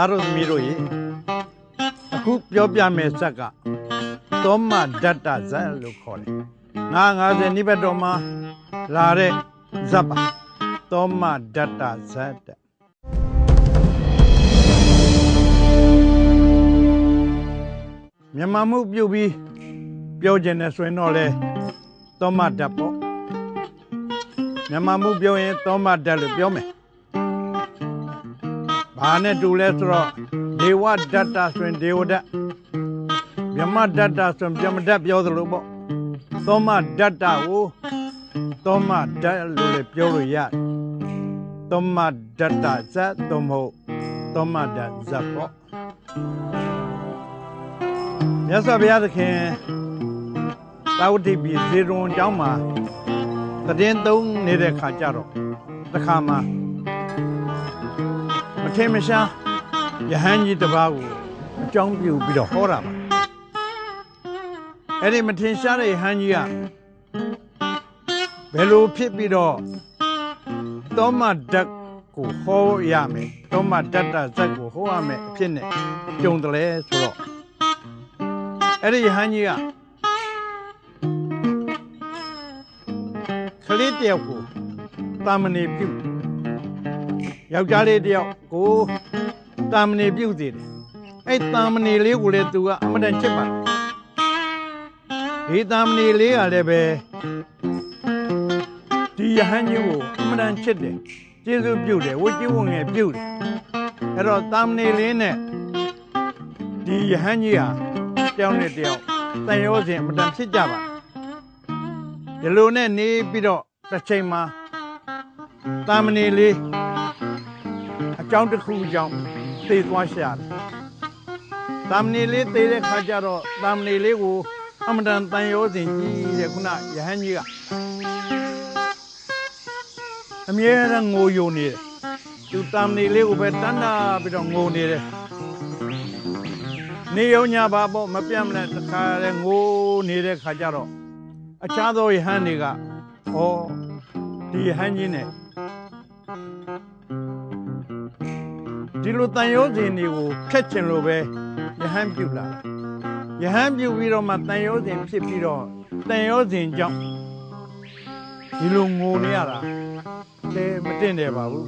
သားတို့သမီးတို့ရေအခုပြောပြမယ့်ဇက်ကသောမဒတ္တဇက်လို့ခေါ်တယ်ငါ90နိဗ္ဗတော်မှာလာတဲ့ဇက်ပါသောမဒတ္တဇက်တဲ့မြန်မာမှုပြုတ်ပြီးပြောခြင်းနဲ့ဆိုရင်တော့လေသောမဓာတ်ပေါ့မြန်မာမှုပြောရင်သောမဓာတ်လို့ပြောမယ် ဘာနဲ့တူလဲဆိုတော့ဒေဝဓာတ်တာဆိုရင်ဒေဝဓာတ်မြမဓာတ်တာဆိုရင်မြမဓာတ်ပြောသလိုပေါ့သောမဓာတ်တာကိုသောမဓာတ်လို့လည်းပြောလို့ရတယ်သောမဓာတ်တာဇတ်သို့မဟုတ်သောမဓာတ်ဇတ်ပေါ့မြတ်စွာဘုရားသခင်သာဝတိပြည်ဇေရွန်ကျောင်းမှာတည်င်းသုံးနေတဲ့ခါကြတော့တစ်ခါမှာမ ထင်မရှားယဟန်ကြီးတစ်ပါးကိုအကြောင်းပြုပြီးတော့ဟောတာပါအဲ့ဒီမထင်ရှားတဲ့ယဟန်ကြီးကဘယ်လိုဖြစ်ပြီးတော့သောမဓာတ်ကိုဟောရမယ်သောမဓာတ်တဇက်ကိုဟောရမယ်အဖြစ်နဲ့ကြုံတယ်လေဆိုတော့အဲ့ဒီယဟန်ကြီးကကလေးတယောက်ကိုတာမဏေပြု ယောက်ျားလေးတယောက်ကိုတာမဏေပြုသေးတယ်အဲ့တာမဏေလေးကိုလည်းသူကအမတန်ချစ်ပါတယ်ဒီတာမဏေလေးကလည်းပဲဒီယဟန်ကြီးကိုအမတန်ချစ်တယ်ကျေးဇူးပြုတယ်ဝတ်ကြီးဝငယ်ပြုတယ်အဲ့တော့တာမဏေလေးနဲ့ဒီယဟန်ကြီးဟာတယောက်နဲ့တယောက်တန်ရောစဉ်အမတန်ဖြစ်ကြပါဒီလိုနဲ့နေပြီးတော့တစ်ချိန်မှာတာမဏေလေးအ ကြောင်းတစ်ခုအကြောင်းသိသွားရှာတယ်တာမဏေလေးသိတဲ့ခါကျတော့တာမဏေလေးကိုအမတန်တန်ရောစဉ်ကြီးတဲ့ခုနယဟန်ကြီးကအမြဲတမ်းငိုယိုနေတယ်သူတာမဏေလေးကိုပဲတန်းတာပြီးတော့ငိုနေတယ်နေရောညာပါပေါ့မပြတ်မလဲတခါလဲငိုနေတဲ့ခါကျတော့အခြားသောယဟန်တွေကဩဒီယဟန်ကြီးနဲ့ ဒီလိုတန်ရုံးစဉ်တွေကိုဖျက်ချင်လို့ပဲယဟန်ပြုလာယဟန်ပြုပြီးတော့မှတန်ရုံးစဉ်ဖြစ်ပြီးတော့တန်ရုံးစဉ်ကြောင့်ဒီလိုငိုနေရတာတဲမတင်တယ်ပါဘူး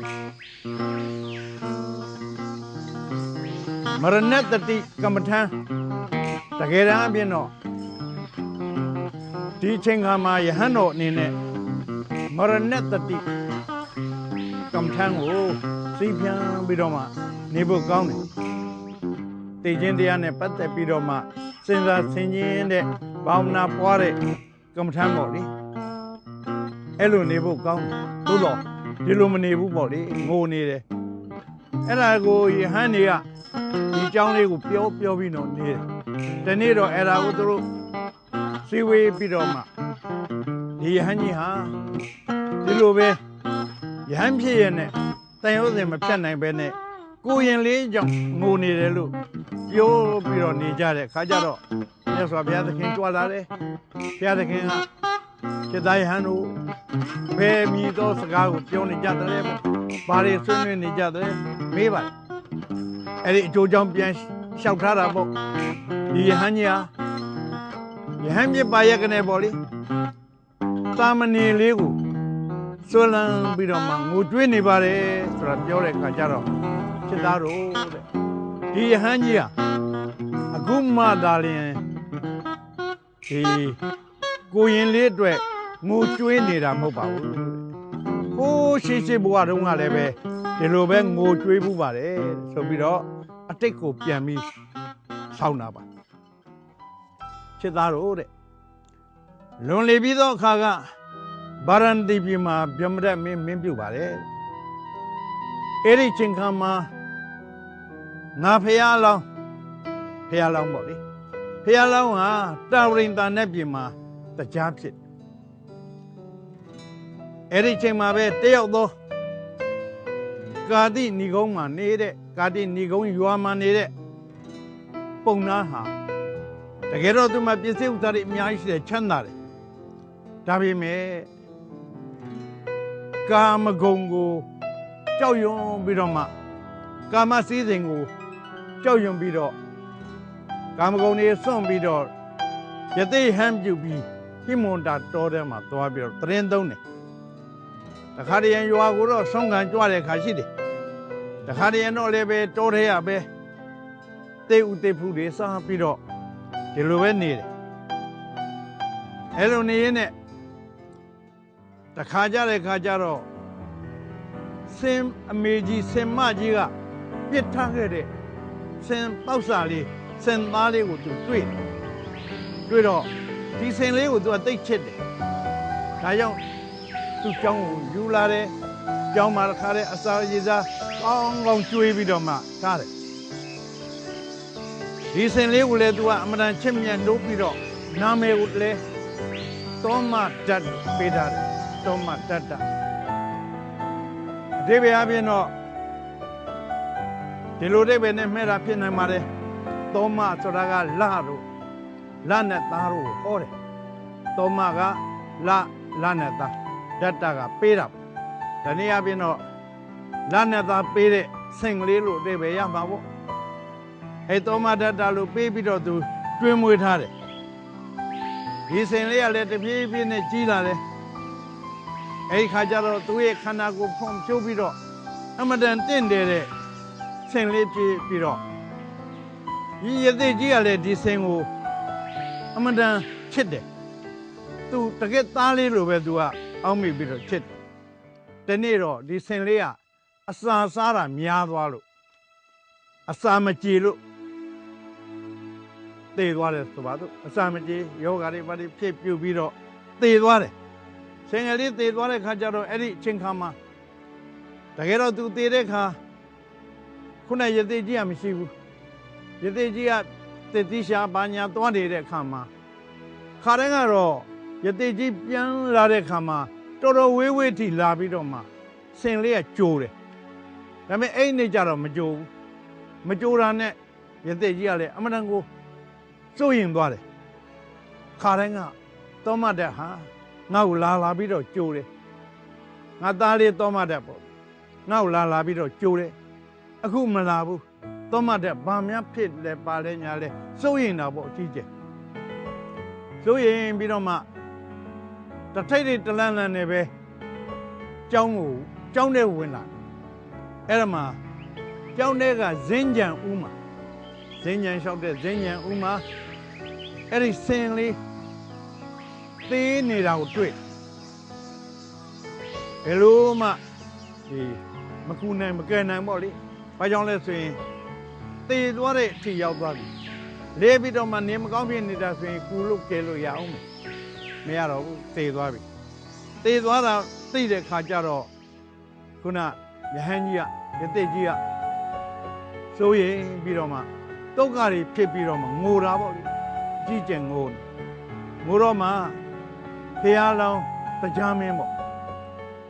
မရဏတတိကမ္မထံတကယ်တမ်းအပြင်တော့ဒီချိန်ခါမှာယဟန်တော်အနေနဲ့မရဏတတိကမ္မထံကိုသိပြန်ပြီးတော့မှ နေဖို့ကောင်းတယ်။သိခြင်းတရားနဲ့ပတ်သက်ပြီးတော့မှစဉ်းစားဆင်ခြင်တဲ့ဘာဝနာပွားတဲ့ကမ္မထမ်းပေါ့လေ။အဲ့လိုနေဖို့ကောင်းတယ်။သို့တော့ဒီလိုမနေဘူးပေါ့လေ။ငိုနေတယ်။အဲ့ဒါကိုယဟန်တွေကဒီအကြောင်းလေးကိုပြောပြောပြီးတော့နေတယ်။ဒီနေ့တော့အဲ့ဒါကိုသူတို့စီဝေးပြီးတော့မှဒီယဟန်ကြီးဟာဒီလိုပဲယဟန်ဖြစ်ရတဲ့တန်ရုံးစင်မဖြတ်နိုင်ပဲနဲ့ ကိုရင်လေးကြောင့်ငိုနေတယ်လို့ပြောပြီးတော့နေကြတဲ့ခါကြတော့မြတ်စွာဘုရားသခင်ကြွလာတယ်ဘုရားသခင်ကခြေသားရဟန်းတို့ဘယ်မိသောစကားကိုပြောနေကြတယ်ဘာတွေဆွေးနွေးနေကြတယ်မေးပါအဲ့ဒီအကျိုးကြောင့်ပြန်လျှောက်ထားတာပေါ့ဒီယဟန်ကြီးဟာယဟန်မြစ်ပါရက်ကနေပေါ့လေသာမဏေလေးကိုဆွလန်းပြီးတော့မှငိုတွေးနေပါတယ်ဆိုတာပြောတဲ့ခါကျတော့ จิตသားတို့တဲ့ဒီယဟန်ကြီးဟာအခုမှသာလျင်ဒီကိုရင်လေးအတွက်ငိုကြွေးနေတာမဟုတ်ပါဘူးဟိုးရှိရှိဘဝတုန်းကလည်းပဲဒီလိုပဲငိုကြွေးမှုပါတယ်ဆိုပြီးတော့အတိတ်ကိုပြန်ပြီးဆောင်းတာပါချစ်သားတို့တဲ့လွန်လေပြီးသောအခါကဗာရန်တီပြည်မှာဗျမရက်မင်းမင်းပြုတ်ပါတယ်အဲ့ဒီချိန်ခါမှာ ငါဖះလောင်းဖះလောင်းပေါ့လေဖះလောင်းဟာတာဝရင်တာနဲ့ပြင်မှာတရားဖြစ်အဲ့ဒီချိန်မှာပဲတယောက်သောကာတိဏီကုန်းမှာနေတဲ့ကာတိဏီကုန်းရွာမှာနေတဲ့ပုံနာဟာတကယ်တော့သူမှပစ္စည်းဥစ္စာတွေအများကြီးရှိတယ်ချမ်းသာတယ်ဒါပေမဲ့ကာမဂုဏ်ကိုကြောက်ရွံ့ပြီးတော့မှကာမစည်းစိမ်ကို ကြောက်ရွံ့ပြီးတော့ကာမဂုဏ်တွေစွန့်ပြီးတော့ယသိဟမ်းပြုတ်ပြီးဟိမွန်တာတောထဲမှာသွားပြီးတော့သရင်သုံးတယ်တခါတည်းရန်ရွာကိုတော့ဆုံးခံကြွတဲ့ခါရှိတယ်တခါတည်းရန်တော့လည်းပဲတောထဲရပဲတေဥတေဖူတွေစားပြီးတော့ဒီလိုပဲနေတယ်အဲလိုနေရင်နဲ့တခါကြတဲ့ခါကြတော့စင်အမေကြီးစင်မကြီးကပြစ်ထားခဲ့တဲ့ စင်ပေါက်စာလေးစင်သားလေးကိုသူတွေ့တယ်တွေ့တော့ဒီစင်လေးကိုသူကတိတ်ချစ်တယ်ဒါကြောင့်သူ့ကြောင်းကိုယူလာတယ်ကြောင်းမှာတစ်ခါတည်းအစာရေစားကောင်းကောင်းကျွေးပြီးတော့မှထားတယ်ဒီစင်လေးကိုလည်းသူကအမတန်ချစ်မြတ်လို့ပြီးတော့နာမည်ကိုလည်းတောမတတ်ပေးထားတယ်တောမတတ်တာအတိပ္ပယ်အပြင်တော့ ဒီလိုအတိပ္ပယ်နဲ့မဲ့တာဖြစ်နိုင်ပါတယ်တောမဆိုတာကလတို့လနဲ့သားတို့ကိုဟောတယ်တောမကလလနဲ့သားတတ်တာကပေးတာပေါ့ဒီနေ့အပြင်တော့လနဲ့သားပေးတဲ့စင်ကလေးလို့အတိပ္ပယ်ရမှာပေါ့အဲတောမတတ်တာလို့ပေးပြီးတော့သူတွင်းမွေးထားတယ်ဒီစင်လေးကလည်းတပြေးပြေးနဲ့ကြီးလာတယ်အဲဒီခါကျတော့သူ့ရဲ့ခန္ဓာကိုယ်ဖွံ့ဖြိုးပြီးတော့အမတန်တင့်တယ်တဲ့ စင်လေးပြေးပြီးတော့ဒီရသေးကြီးကလည်းဒီစင်ကိုအမတန်ချစ်တယ်သူတကယ်သားလေးလိုပဲသူကအောက်မိပြီးတော့ချစ်တယ်ဒီနေ့တော့ဒီစင်လေးကအစာစားတာများသွားလို့အစာမကြေလို့သေသွားတယ်ဆိုပါတော့အစာမကြေယောဂါတွေဘာတွေဖြစ်ပြုတ်ပြီးတော့သေသွားတယ်စင်ငယ်လေးသေသွားတဲ့ခါကျတော့အဲ့ဒီအချိန်ခါမှာတကယ်တော့သူသေတဲ့ခါ ခုနရသေးကြီးကမရှိဘူးရသေးကြီးကတတိရှာဘာညာသွားနေတဲ့ခါမှာခါတိုင်းကတော့ရသေးကြီးပြန်လာတဲ့ခါမှာတော်တော်ဝေးဝေးထိလာပြီးတော့မှစင်လေးကကြိုးတယ်ဒါပေမဲ့အဲ့နေကြတော့မကြိုးဘူးမကြိုးတာနဲ့ရသေးကြီးကလည်းအမှန်တန်ကိုစိုးရင်သွားတယ်ခါတိုင်းကတောမတက်ဟာငါ့ကိုလာလာပြီးတော့ကြိုးတယ်ငါသားလေးတောမတက်ပေါ့ငါ့ကိုလာလာပြီးတော့ကြိုးတယ် အခုမလာဘူးတောမတက်ဘာများဖြစ်လဲပါလဲညာလဲစိုးရင်တာပေါ့အကြီးကျယ်စိုးရင်ပြီးတော့မှတထိတ်တွေတလန်းလန်းနေပဲကျောင်းကိုကျောင်းထဲဝင်လာအဲ့ဒါမှာကျောင်းထဲကဇင်းကြံဦးမှာဇင်းကြံလျှောက်တဲ့ဇင်းကြံဦးမှာအဲ့ဒီစင်လေးသေးနေတာကိုတွေ့ဘယ်လိုမှဒီမကူနိုင်မကယ်နိုင်ပေါ့လေ ဘာကြောင့်လဲဆိုရင်သေသွားတဲ့အထိရောက်သွားပြီလဲပြီးတော့မှနေမကောင်းဖြစ်နေတာဆိုရင်ကူလို့ကယ်လို့ရအောင်မရတော့ဘူးသေသွားပြီသေသွားတာသိတဲ့ခါကျတော့ခုနယဟန်ကြီးကယသိကြီးကစိုးရင်ပြီးတော့မှတုတ်ကတွေဖြစ်ပြီးတော့မှငိုတာပေါ့လေကြည့်ကြငိုငိုတော့မှဖះလောင်းတရားမင်းပေါ့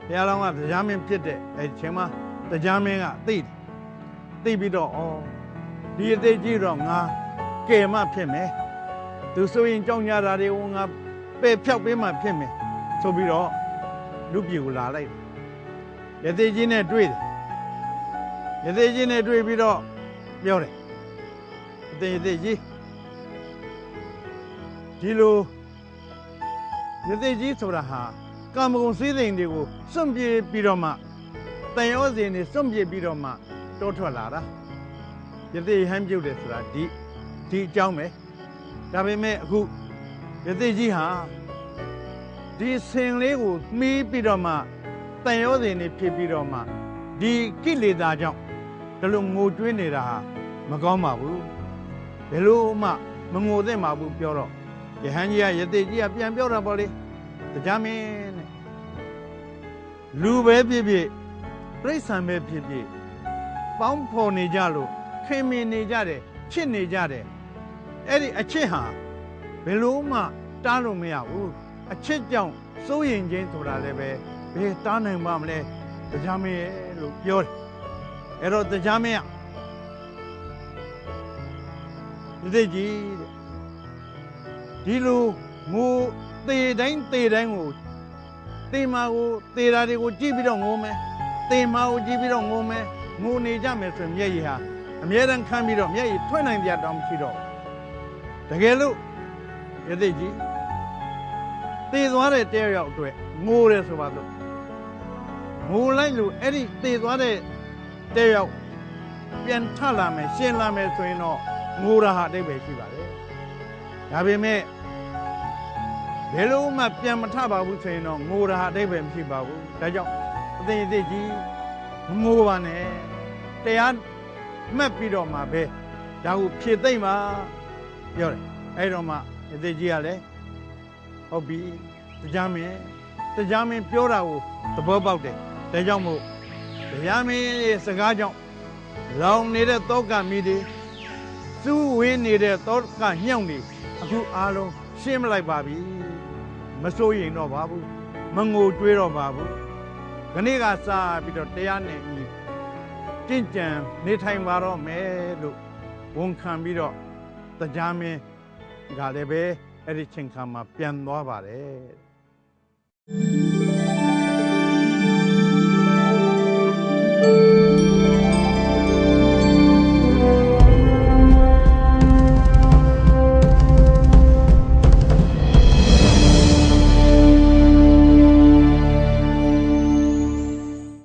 ဖះလောင်းကတရားမင်းဖြစ်တဲ့အဲချိန်မှာတရားမင်းကသိတယ် သိပြီးတော့ဩဒီအသေးကြီးတော့ငါကယ်မဖြစ်မယ်သူဆိုရင်ကြောင်းကြတာတွေကိုငါပဲ့ဖြောက်ပေးမှဖြစ်မယ်ဆိုပြီးတော့လူပြေကိုလာလိုက်ရသေးကြီးနဲ့တွေ့တယ်ရသေးကြီးနဲ့တွေ့ပြီးတော့ပြောတယ်အသေးသေးကြီးဒီလိုရသေးကြီးဆိုတာဟာကာမဂုဏ်စည်းစိမ်တွေကိုစွန့်ပြေးပြီးတော့မှတန်ရောစဉ်တွေစွန့်ပြေးပြီးတော့မှ တောထွက်လာတာယသိဟမ်းပြုတ်တယ်ဆိုတာဒီဒီအကြောင်းပဲဒါပေမဲ့အခုယသိကြီးဟာဒီစင်လေးကိုမှီးပြီးတော့မှတန်ရောစဉ်တွေဖြစ်ပြီးတော့မှဒီကိလေသာကြောင့်ဒီလိုငိုကြွေးနေတာဟာမကောင်းပါဘူးဘယ်လိုမှမငိုသင့်ပါဘူးပြောတော့ယဟန်ကြီးကယသိကြီးကပြန်ပြောတာပေါ့လေတရားမင်းတဲ့လူပဲဖြစ်ဖြစ်ပြိဿံပဲဖြစ်ဖြစ် ပေါင်းဖော်နေကြလို့ခင်မင်နေကြတယ်ချစ်နေကြတယ်အဲ့ဒီအချစ်ဟာဘယ်လို့မှတားလို့မရဘူးအချစ်ကြောင့်စိုးရင်ချင်းဆိုတာလည်းပဲဘယ်တားနိုင်ပါမလဲတရားမင်းရဲ့လို့ပြောတယ်အဲ့တော့တရားမင်းကဒီကြီးတဲ့ဒီလိုငိုသေတိုင်းသေတိုင်းကိုသေမာကိုသေတာတွေကိုကြည့်ပြီးတော့ငိုမယ်သေမာကိုကြည့်ပြီးတော့ငိုမယ် ငိုနေကြမယ်ဆိုရင်မျက်ရည်ဟာအမြဲတမ်းခံပြီးတော့မျက်ရည်ထွက်နိုင်ကြတောင်မရှိတော့ဘူးတကယ်လို့ယသိကြီးတည်သွားတဲ့တဲရောက်အတွက်ငိုတယ်ဆိုပါတော့ငိုလိုက်လို့အဲ့ဒီတည်သွားတဲ့တဲရောက်ပြန်ထလာမယ်ရှင်းလာမယ်ဆိုရင်တော့ငိုတာဟာအတိတ်ပဲရှိပါတယ်ဒါပေမဲ့ဘယ်လိုမှပြန်မထပါဘူးဆိုရင်တော့ငိုတာဟာအတိတ်ပဲမရှိပါဘူးဒါကြောင့်အသိအသိကြီး မငိုပါနဲ့တရားမှတ်ပြီးတော့မှပဲဒါကိုဖြည့်သိမ့်ပါပြောတယ်အဲ့တော့မှအသိကြီးကလည်းဟုတ်ပြီတရားမင်းတရားမင်းပြောတာကိုသဘောပေါက်တယ်ဒါကြောင့်မို့တရားမင်းရဲ့စကားကြောင့်လောင်နေတဲ့တောကမိတွေစူးဝင်းနေတဲ့တောကညှောင်းနေအခုအားလုံးရှင်းမလိုက်ပါပြီမစိုးရင်တော့ပါဘူးမငိုတွေးတော့ပါဘူး ခဏကစားပြီးတော့တရားနဲ့ဤတင့်ကြံနေထိုင်ပါတော့မယ်လို့ဝန်ခံပြီးတော့တရားမင်းကလည်းပဲအဲ့ဒီချိန်ခါမှာပြန်သွားပါတယ်။